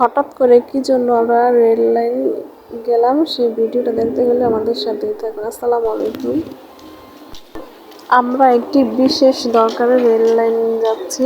হঠাৎ করে কি জন্য আমরা রেল লাইন গেলাম, সেই ভিডিওটা দেখতে গেলে আমাদের সাথেই থাকুন আসসালামু আলাইকুম। আমরা একটি বিশেষ দরকারে রেল লাইন যাচ্ছি,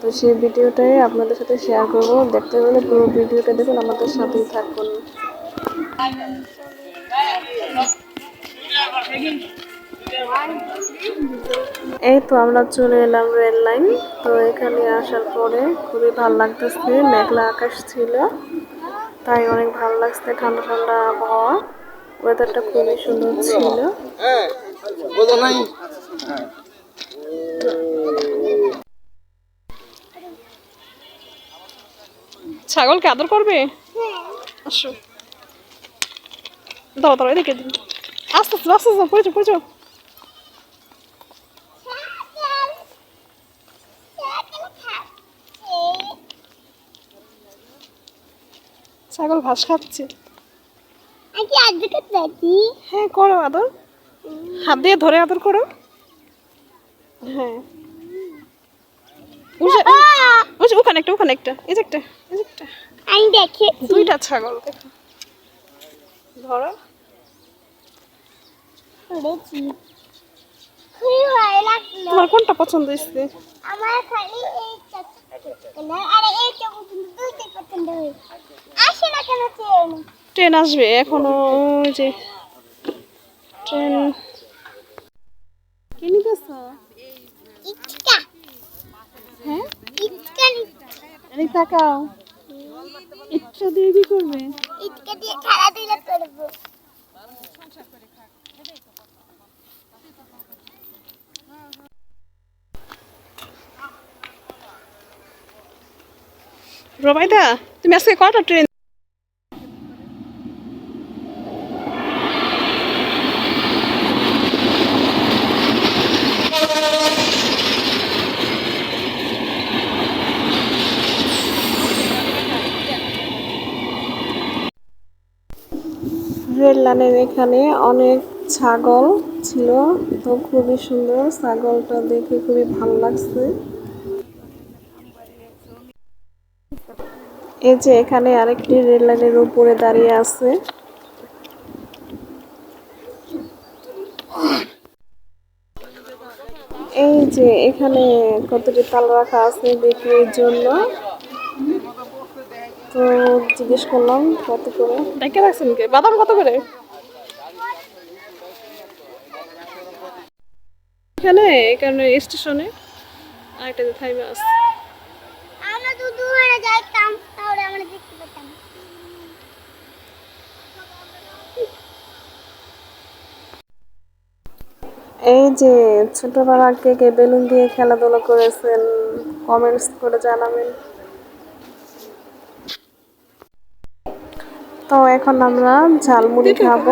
তো সেই ভিডিওটাই আপনাদের সাথে শেয়ার করব। দেখতে গেলে পুরো ভিডিওটা দেখুন, আমাদের সাথেই থাকুন। এই তো আমরা চলে এলাম রেল লাইন। তো এখানে আসার পরে খুবই ভালো লাগতেছে মেঘলা আকাশ ছিল তাই অনেক ভালো লাগছে ঠান্ডা ঠান্ডা আবহাওয়া। ওয়েদারটা খুবই সুন্দর ছিল। ছাগলকে আদর করবে? আসো। দাও দাও এদিকে। দিন আস্তে আস্তে আস্তে আস্তে পড়েছো পড়েছো ছাগল ঘাস খাচ্ছে। হ্যাঁ করো আদর। হাত দিয়ে ধরে আদর করো। হ্যাঁ। ওখানে একটা ওখানে একটা এই একটা এই একটা। আমি দেখে। দুইটা ছাগল ধরো। তোমার কোনটা পছন্দ হয়েছে? আমার খালি এই আরে এই পছন্দ হয়েছে। ট্রেন ট্রেন আসবে এখনও যে ট্রেন। কি নিতেছ হ্যাঁ? তাকাও। ইচ্ছা দিয়ে কি করবে? ইচকা দিয়ে খেলাধুলা করব। রবাইদা তুমি আজকে কটা ট্রেন রেল লাইনের এখানে অনেক ছাগল ছিল, তো খুবই সুন্দর। ছাগলটা দেখে খুবই ভালো লাগছে। এই যে এখানে আরেকটি রেল লাইনের উপরে দাঁড়িয়ে আছে। এই যে এখানে কতটি তাল রাখা আছে বিক্রির জন্য। তো জিজ্ঞেস করলাম কত করে? ডেকে রাখছেন কে? বাদাম কত করে? এখানে এখানে স্টেশনে আরেকটা যে থাইমে আছে। আমরা তো দূরে যাইতাম তাহলে আমরা দেখতে পেতাম। এই যে ছোটবেলা কে কে বেলুন দিয়ে খেলাধুলা করেছেন কমেন্টস করে জানাবেন। তো এখন আমরা ঝালমুড়ি খাব।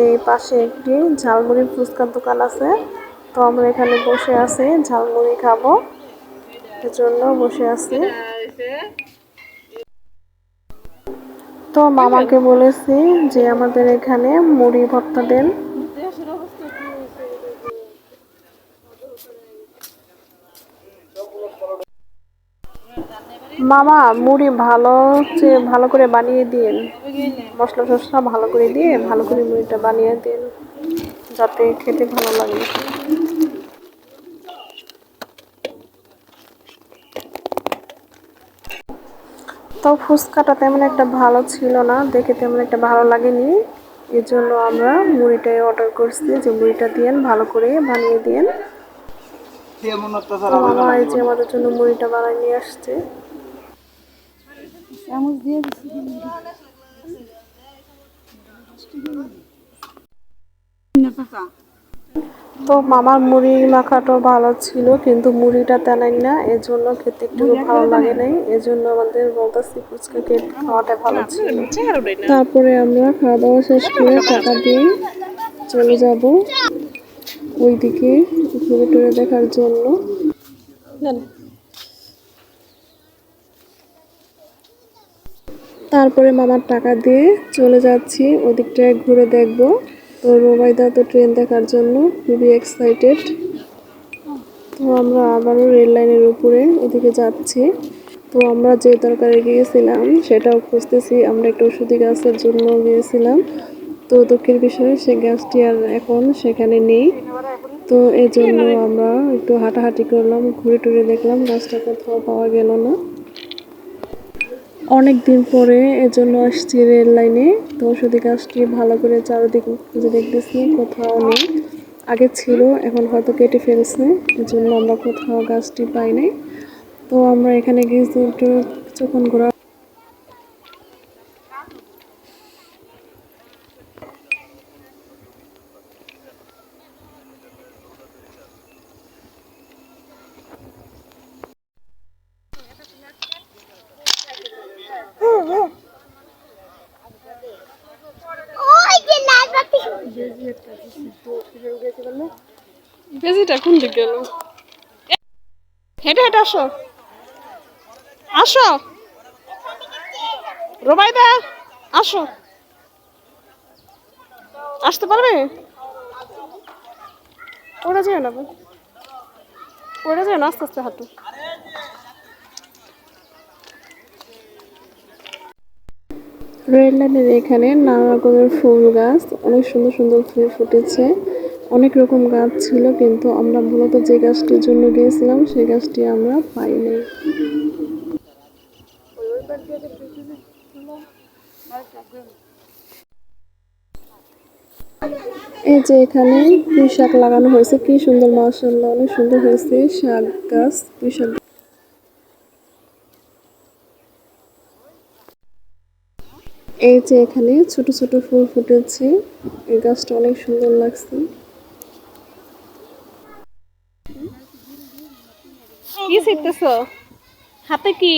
এই পাশে একটি ঝালমুড়ির ফুচকার দোকান আছে। তো আমরা এখানে বসে আছি ঝালমুড়ি খাব। এজন্য বসে আছি। তো মামাকে বলেছি যে আমাদের এখানে মুড়ি ভর্তা দেন। মামা মুড়ি ভালো হচ্ছে ভালো করে বানিয়ে দিন। মশলা টসলা ভালো করে দিয়ে ভালো করে মুড়িটা বানিয়ে দিন যাতে খেতে ভালো লাগে। তো ফুচকাটা তেমন একটা ভালো ছিল না দেখে তেমন একটা ভালো লাগেনি। এর জন্য আমরা মুড়িটাই অর্ডার করছি যে মুড়িটা দিয়েন ভালো করে বানিয়ে দিন মামা এই যে আমাদের জন্য মুড়িটা বানিয়ে নিয়ে আসছে। তো মামার মুড়ি মাখাটাও ভালো ছিল কিন্তু মুড়িটা তেনাই না এর জন্য খেতে একটু ভালো লাগে নাই এর জন্য আমাদের বলতেছি ফুচকা খেয়ে খাওয়াটা ভালো ছিল। তারপরে আমরা খাওয়া দাওয়া শেষ করে টাকা দিয়ে চলে যাব ওইদিকে ঘুরে টুরে দেখার জন্য। তারপরে মামার টাকা দিয়ে চলে যাচ্ছি। ওদিকটায় ঘুরে দেখব। তো রোবাইদা তো ট্রেন দেখার জন্য খুবই এক্সাইটেড তো আমরা আবারও রেল লাইনের উপরে ওদিকে যাচ্ছি। তো আমরা যে তরকারি গিয়েছিলাম সেটাও খুঁজতেছি। আমরা একটা ওষুধি গাছের জন্য গিয়েছিলাম। তো দুঃখের বিষয়ে সেই গাছটি আর এখন সেখানে নেই। তো এই জন্য আমরা একটু হাঁটাহাঁটি করলাম, ঘুরে টুরে দেখলাম, গাছটা কোথাও পাওয়া গেল না। অনেক দিন পরে এজন্য আসছি রেল লাইনে। তো ওষুধি গাছটি ভালো করে চারিদিক খুঁজে দেখতেছি, কোথাও নেই। আগে ছিল, এখন হয়তো কেটে ফেলছে, এজন্য আমরা কোথাও গাছটি পাইনি তো আমরা এখানে গিয়েছি একটু কিছুক্ষণ ঘোরা ওই যে লাল বাতি বেজিটা কোন গেল? হেঁটে হেঁটে আসো। আসো। রোবাইদা, আসো। আসতে পারবে? ওরা যায় না ওরা যায় না, আস্তে আস্তে হাঁটু। রেল লাইনের এখানে নানা রকমের ফুল গাছ, অনেক সুন্দর সুন্দর ফুল ফুটেছে। অনেক রকম গাছ ছিল, কিন্তু আমরা মূলত যে গাছটির জন্য গিয়েছিলাম, সেই গাছটি আমরা পাইনি। এই যে এখানে পুঁই শাক লাগানো হয়েছে, কি সুন্দর মাসাল্লাহ অনেক সুন্দর হয়েছে শাক গাছ, পুঁই শাক এই যে এখানে ছোট ছোট ফুল ফুটেছে, এই গাছটা অনেক সুন্দর লাগছে। কি শিখতেছ? হাতে কি?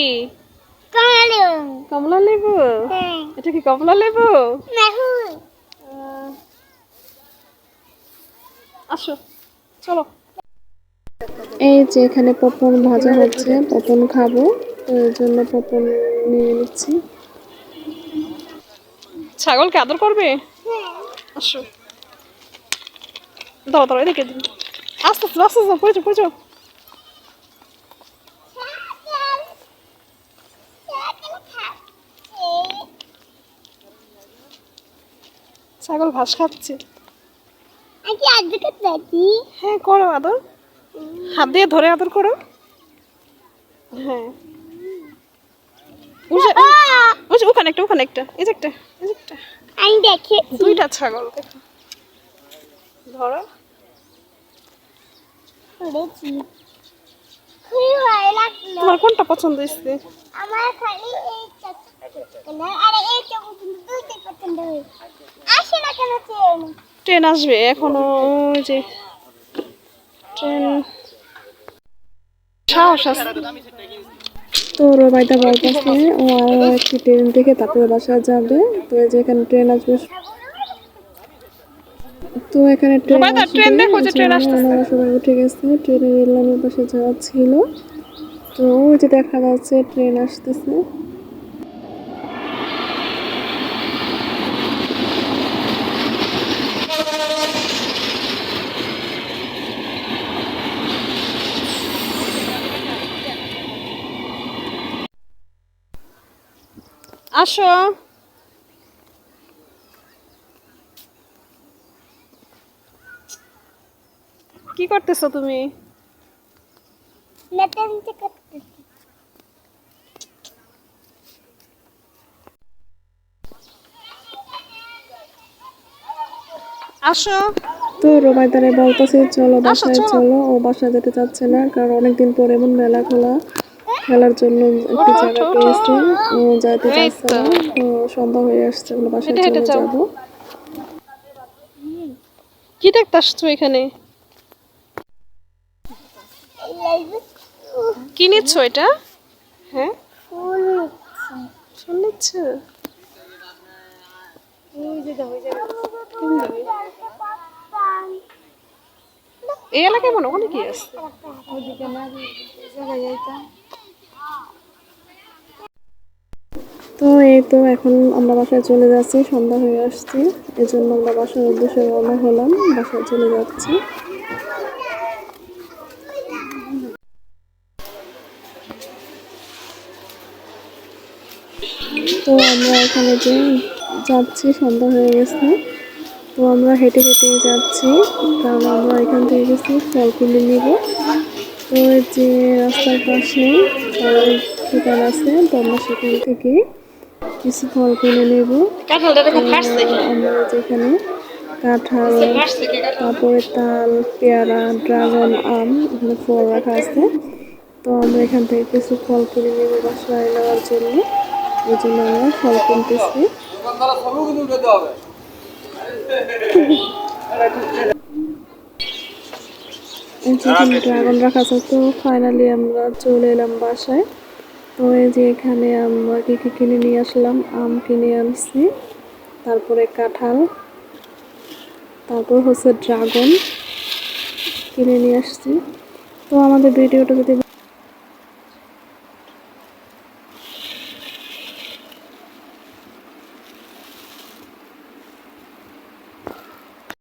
কমলা লেবু? হ্যাঁ। এটা কি কমলা লেবু? আসো চলো। এই যে এখানে পপন ভাজা হচ্ছে পপন খাব তো এর জন্য পপন নিয়ে নিচ্ছি। ছাগলকে আদর করবে? আসো। দাও দাও এদিকে। দিন আস্তে আস্তে আস্তে আস্তে পড়েছো পড়েছো ছাগল ঘাস খাচ্ছে। হ্যাঁ করো আদর। হাত দিয়ে ধরে আদর করো। হ্যাঁ। ওখানে একটা ওখানে একটা এই একটা এই একটা। আমি দেখে দুইটা ছাগল দেখো। ধরো। তোমার কোনটা পছন্দ হয়েছে? আমার খালি এই ট্রেন? আসবে এখনও যে ট্রেন। সাহস আছে। তো রোবাইদা ও আরও একটি ট্রেন থেকে তারপরে বাসা যাবে। তো এই যে এখানে ট্রেন আসবে। তো এখানে ট্রেন ট্রেন দেখো যে ট্রেন সবাই উঠে গেছে। ট্রেনের রেল লাইনের পাশে যাওয়া ছিল। তো ওই যে দেখা যাচ্ছে ট্রেন আসতেছে। আসো। কি করতেছো তুমি? আসো। তো বলতেছে চলো বাসায় চলো। চলো। ও বাসায় যেতে চাচ্ছে না কারণ অনেকদিন পর এমন মেলা খোলা। খেলার জন্য একটু জায়গা পেয়েছে। যাইতে এই চাচ্ছে না সন্ধ্যা হয়ে আসছে আমরা বাসায় চলে। যাব। কি দেখতে আসছো এখানে? কি নিচ্ছ এটা? হ্যাঁ? ফুল নিচ্ছ। এই এলাকায় মনে ওখানে কি আছে। তো এই তো এখন আমরা বাসায় চলে যাচ্ছি, সন্ধ্যা হয়ে আসছি। এই জন্য আমরা বাসার উদ্দেশ্যে রওনা হলাম, বাসায় চলে যাচ্ছি। তো আমরা এখানে যে যাচ্ছি, সন্ধ্যা হয়ে গেছে। তো আমরা হেঁটে হেঁটে যাচ্ছি, কারণ আমরা এখান থেকে গেছি ফল কিনে নিব। তো যে রাস্তার পাশে দোকান আছে, তো আমরা সেখান থেকে কিছু ফল কিনে নেব। আমরা যেখানে কাঁঠাল তারপরে তাল পেয়ারা ড্রাগন আম এখানে ফল রাখা আছে। তো আমরা এখান থেকে কিছু ফল কিনে নেব বাসায় নেওয়ার জন্য। এই জন্য আমরা ফল কিনতেছি। ড্রাগন রাখা আছে তো ফাইনালি আমরা চলে এলাম বাসায়। তো এই যে এখানে আমরা কি কি কিনে নিয়ে আসলাম? আম কিনে আনছি। তারপরে কাঁঠাল। তারপর হচ্ছে ড্রাগন কিনে নিয়ে আসছি। তো আমাদের ভিডিওটা যদি